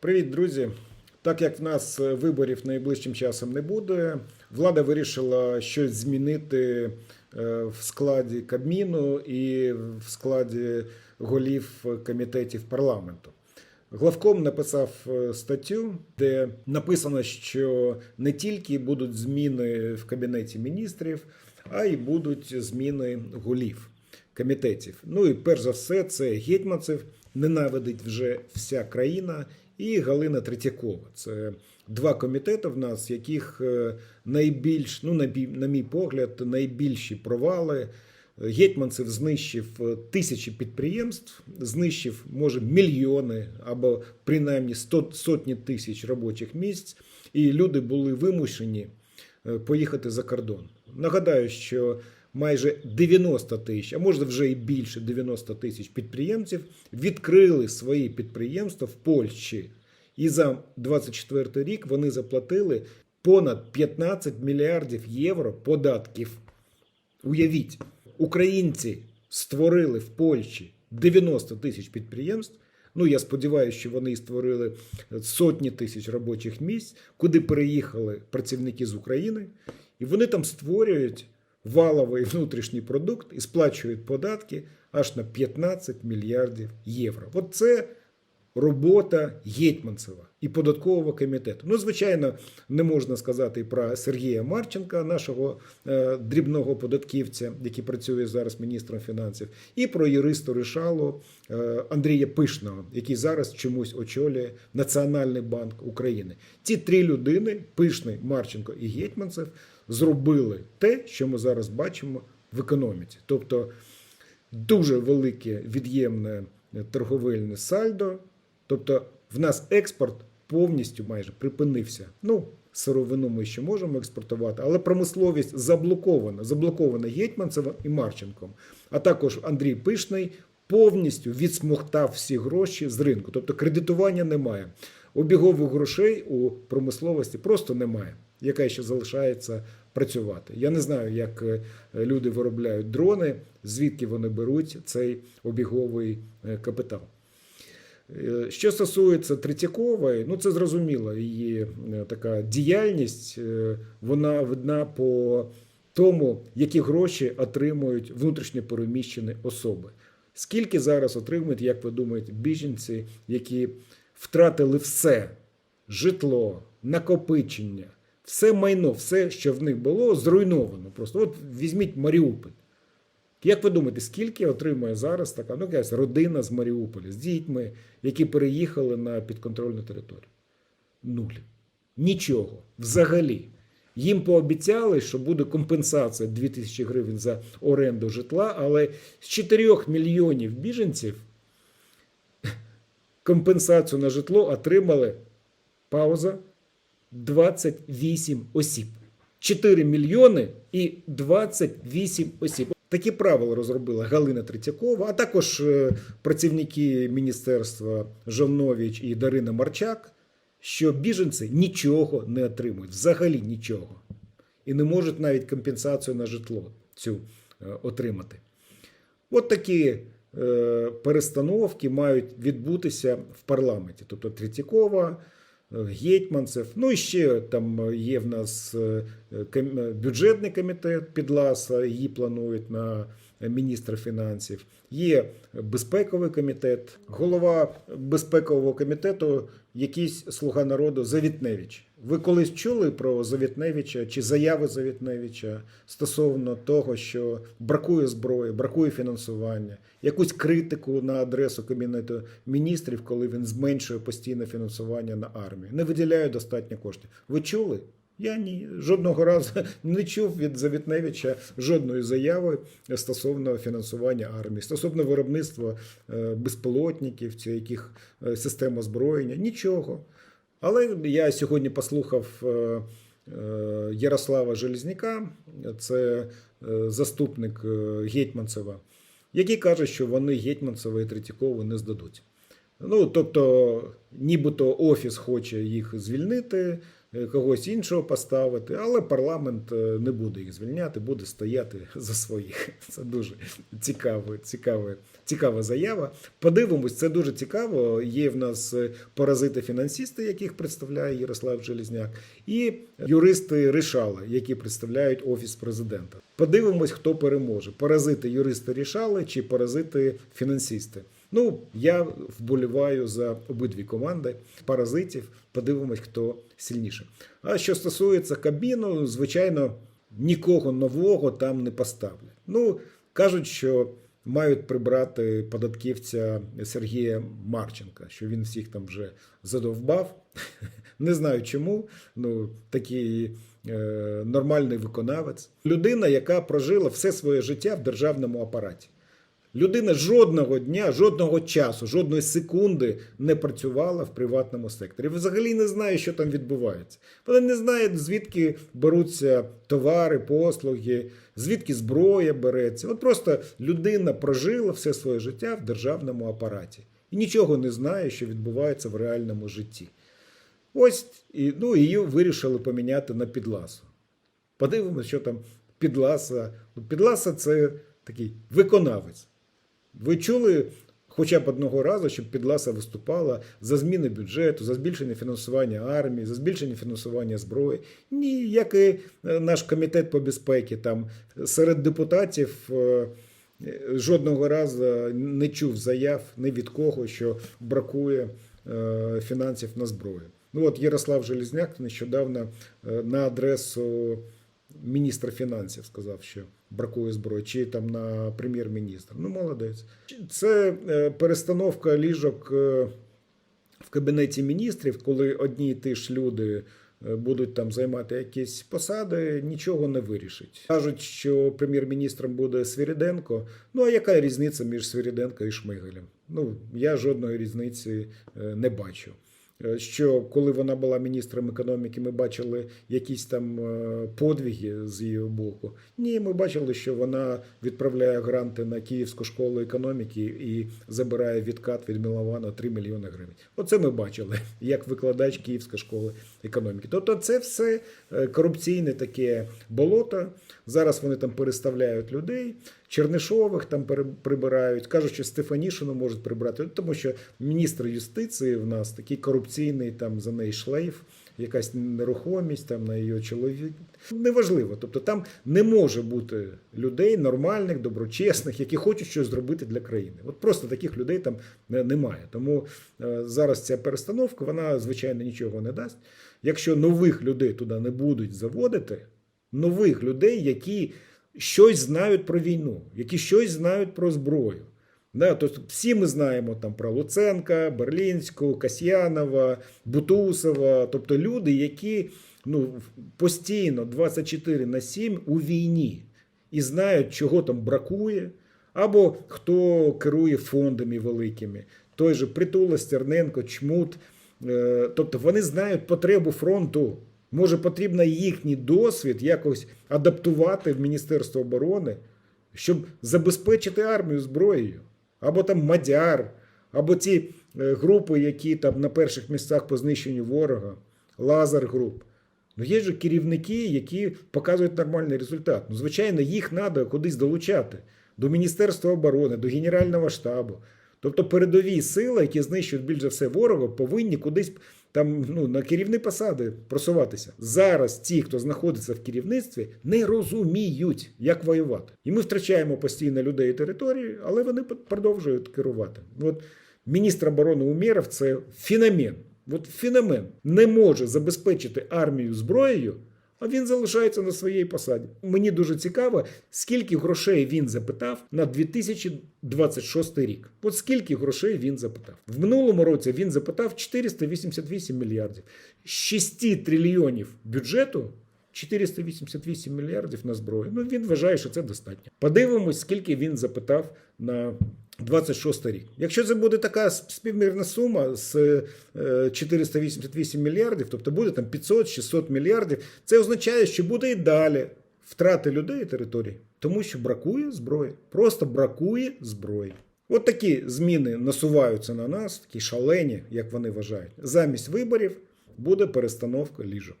Привіт, друзі! Так як в нас виборів найближчим часом не буде, влада вирішила щось змінити е, в складі Кабміну і в складі голів комітетів парламенту. Главком написав е, статтю, де написано, що не тільки будуть зміни в кабінеті міністрів, а й будуть зміни голів комітетів. Ну і перш за все, це Гетьманцев ненавидить вже вся країна, і Галина Третьякова. Це два комітети в нас, яких е, найбільш, ну на мій погляд, найбільші провали. Гетьманцев знищив е, тисячі підприємств, знищив може мільйони або принаймні сотні тисяч робочих місць, і люди були вимушені е, поїхати за кордон. Нагадаю, що майже 90 тисяч, а може вже і більше 90 тисяч підприємців відкрили свої підприємства в Польщі. І за 24 рік вони заплатили понад 15 мільярдів євро податків. Уявіть, українці створили в Польщі 90 тисяч підприємств. Ну, я сподіваюся, що вони створили сотні тисяч робочих місць, куди переїхали працівники з України, і вони там створюють валовий внутрішній продукт і сплачують податки аж на 15 мільярдів євро. От це робота Гетьманцева і податкового комітету. Ну, звичайно, не можна сказати про Сергія Марченка, нашого е, дрібного податківця, який працює зараз міністром фінансів, і про юриста Ришалу е, Андрія Пишного, який зараз чомусь очолює Національний банк України. Ці три людини, Пишний, Марченко і Гетьманцев, зробили те, що ми зараз бачимо в економіці. Тобто дуже велике від'ємне торговельне сальдо. Тобто в нас експорт повністю майже припинився. Ну, сировину ми ще можемо експортувати, але промисловість заблокована. Заблокована Гетьманцевим і Марченком. А також Андрій Пишний повністю відсмоктав всі гроші з ринку. Тобто кредитування немає. Обігових грошей у промисловості просто немає, яка ще залишається працювати. Я не знаю, як е, люди виробляють дрони, звідки вони беруть цей обіговий е, капітал. Е, Що стосується Третьякової, ну це зрозуміло, її е, така діяльність, е, вона видна по тому, які гроші отримують внутрішньо переміщені особи. Скільки зараз отримують, як ви думаєте, біженці, які втратили все житло, накопичення, все майно, все, що в них було, зруйновано. Просто от візьміть Маріуполь. Як ви думаєте, скільки отримує зараз така ну, якась родина з Маріуполя з дітьми, які переїхали на підконтрольну територію? Нуль. Нічого. Взагалі. Їм пообіцяли, що буде компенсація 2000 гривень за оренду житла, але з 4 мільйонів біженців компенсацію на житло отримали пауза 28 осіб. 4 мільйони і 28 осіб. Такі правила розробила Галина Третьякова, а також е, працівники міністерства Жовнович і Дарина Марчак, що біженці нічого не отримують, взагалі нічого. І не можуть навіть компенсацію на житло цю е, отримати. От такі е, перестановки мають відбутися в парламенті. Тобто Третьякова, Гетьманцев, ну і ще там є в нас е, бюджетний комітет Підласа, її планують на міністра фінансів. Є безпековий комітет, голова безпекового комітету, якийсь слуга народу Завітневич. Ви колись чули про Завітневича чи заяви Завітневича стосовно того, що бракує зброї, бракує фінансування, якусь критику на адресу Кабінету міністрів, коли він зменшує постійне фінансування на армію, не виділяє достатньо коштів. Ви чули? Я ні жодного разу не чув від Завітневича жодної заяви стосовно фінансування армії, стосовно виробництва е, безпілотників чи яких е, систем озброєння. Нічого. Але я сьогодні послухав е, Ярослава Железняка, це заступник Гетьманцева, який каже, що вони Гетьманцева і Третьякову не здадуть. Ну, тобто, нібито офіс хоче їх звільнити, когось іншого поставити, але парламент е, не буде їх звільняти, буде стояти за своїх. Це дуже цікаво, цікаве, цікава заява. Подивимось, це дуже цікаво. Є в нас е, паразити-фінансисти, яких представляє Ярослав Желізняк, і юристи Ришала, які представляють офіс президента. Подивимось, хто переможе: паразити юристи Рішали чи паразити фінансисти. Ну, я вболіваю за обидві команди паразитів. Подивимось, хто сильніше. А що стосується кабіну, звичайно, нікого нового там не поставлять. Ну, кажуть, що мають прибрати податківця Сергія Марченка, що він всіх там вже задовбав. Не знаю чому. Ну, такий е, нормальний виконавець. Людина, яка прожила все своє життя в державному апараті. Людина жодного дня, жодного часу, жодної секунди не працювала в приватному секторі. Взагалі не знає, що там відбувається. Вона не знає, звідки беруться товари, послуги, звідки зброя береться. От просто людина прожила все своє життя в державному апараті і нічого не знає, що відбувається в реальному житті. Ось і ну, її вирішили поміняти на підласу. Подивимося, що там підласа. Підласа це такий виконавець. Ви чули хоча б одного разу, щоб Підласа виступала за зміни бюджету, за збільшення фінансування армії, за збільшення фінансування зброї? Ні, як і е, наш комітет по безпеці. Там серед депутатів е, жодного разу не чув заяв ні від кого, що бракує е, фінансів на зброю. Ну от Ярослав Желізняк нещодавно на адресу міністра фінансів сказав, що бракує зброї, чи там на прем'єр-міністра. Ну, молодець. Це е, перестановка ліжок е, в кабінеті міністрів, коли одні і ті ж люди е, будуть там займати якісь посади, нічого не вирішить. Кажуть, що прем'єр-міністром буде Свіріденко. Ну а яка різниця між Свіріденко і Шмигалем? Ну я жодної різниці не бачу. Е, Що коли вона була міністром економіки, ми бачили якісь там е, подвиги з її боку. Ні, ми бачили, що вона відправляє гранти на Київську школу економіки і забирає відкат від Мілована 3 мільйони гривень. Оце ми бачили як викладач Київської школи економіки. Тобто, це все е, корупційне таке болото. Зараз вони там переставляють людей. Чернишових там прибирають, кажуть, що Стефанішину можуть прибрати, тому що міністр юстиції в нас такий корупційний, там за неї шлейф, якась нерухомість там на її чоловік. Неважливо. Тобто там не може бути людей нормальних, доброчесних, які хочуть щось зробити для країни. От просто таких людей там немає. Тому е, зараз ця перестановка, вона звичайно нічого не дасть. Якщо нових людей туди не будуть заводити, нових людей, які щось знають про війну, які щось знають про зброю. Да, тобто всі ми знаємо там про Луценка, Берлінську, Касьянова, Бутусова, тобто люди, які ну, постійно 24 на 7 у війні і знають, чого там бракує, або хто керує фондами великими. Той же Притула, Стерненко, Чмут. Е, Тобто вони знають потребу фронту. Може, потрібно їхній досвід якось адаптувати в Міністерство оборони, щоб забезпечити армію зброєю. Або там Мадяр, або ті е, групи, які там на перших місцях по знищенню ворога, Лазар груп. Ну, є ж керівники, які показують нормальний результат. Ну, звичайно, їх треба кудись долучати до Міністерства оборони, до Генерального штабу. Тобто передові сили, які знищують більш за все ворога, повинні кудись там ну, на керівні посади просуватися. Зараз ті, хто знаходиться в керівництві, не розуміють, як воювати. І ми втрачаємо постійно людей і території, але вони продовжують керувати. От міністр оборони Умєров – це феномен. От феномен не може забезпечити армію зброєю, а він залишається на своїй посаді. Мені дуже цікаво, скільки грошей він запитав на 2026 рік. От скільки грошей він запитав. В минулому році він запитав 488 мільярдів. З 6 трильйонів бюджету 488 мільярдів на зброю. Ну він вважає, що це достатньо. Подивимось, скільки він запитав на 26 рік. Якщо це буде така співмірна сума з е, 488 мільярдів, тобто буде там 500-600 мільярдів, це означає, що буде і далі втрати людей і територій, тому що бракує зброї. Просто бракує зброї. От такі зміни насуваються на нас, такі шалені, як вони вважають. Замість виборів буде перестановка ліжок.